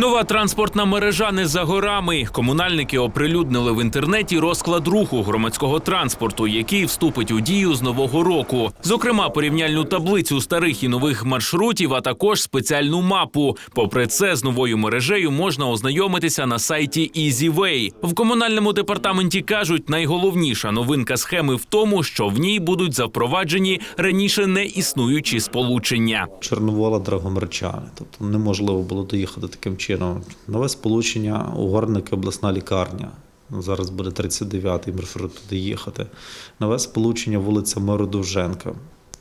Нова транспортна мережа не за горами. Комунальники оприлюднили в інтернеті розклад руху громадського транспорту, який вступить у дію з нового року. Зокрема, порівняльну таблицю старих і нових маршрутів, а також спеціальну мапу. Попри це, з новою мережею можна ознайомитися на сайті EasyWay. В комунальному департаменті кажуть, найголовніша новинка схеми в тому, що в ній будуть запроваджені раніше не існуючі сполучення. Чорновола Драгомерчани. Тобто неможливо було доїхати таким чином. Нове сполучення Угорники обласна лікарня. Зараз буде 39-й маршрут туди їхати. Нове сполучення вулиця Миру Довженка.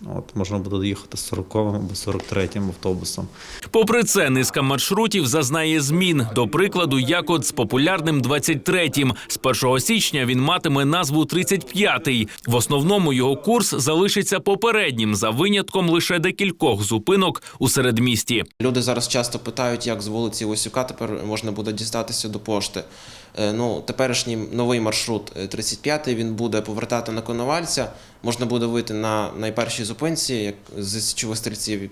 От можна буде доїхати з 40-м або 43-м автобусом. Попри це, низка маршрутів зазнає змін. До прикладу, як от з популярним 23-м. З 1 січня він матиме назву 35-й. В основному його курс залишиться попереднім за винятком лише декількох зупинок у середмісті. Люди зараз часто питають, як з вулиці Осюка тепер можна буде дістатися до пошти. Е, Ну, теперішній новий маршрут е, 35-й, він буде повертати на Коновальця. Можна буде вийти на найпершій зупинці, як з січових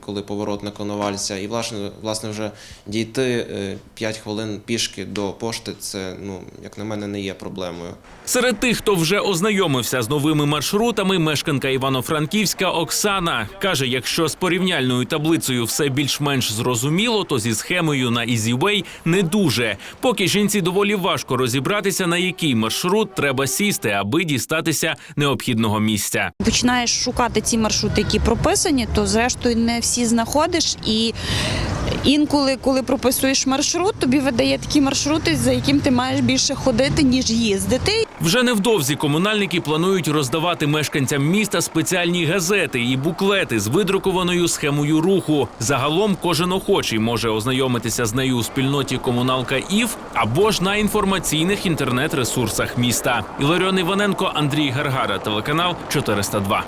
коли поворот на Коновальця, і власне, власне вже дійти 5 хвилин пішки до пошти. Це, ну, як на мене, не є проблемою. Серед тих, хто вже ознайомився з новими маршрутами, мешканка Івано-Франківська Оксана каже: якщо з порівняльною таблицею все більш-менш зрозуміло, то зі схемою на EasyWay не дуже. Поки жінці доволі важко розібратися, на який маршрут треба сісти, аби дістатися необхідного місця. Починаєш шукати ці маршрути, які прописані, то зрештою не всі знаходиш. І інколи, коли прописуєш маршрут, тобі видає такі маршрути, за яким ти маєш більше ходити, ніж їздити. Вже невдовзі комунальники планують роздавати мешканцям міста спеціальні газети і буклети з видрукованою схемою руху. Загалом кожен охочий може ознайомитися з нею у спільноті комуналка ІФ або ж на інформаційних інтернет-ресурсах міста. Іларіон Іваненко, Андрій Гаргара, телеканал 402.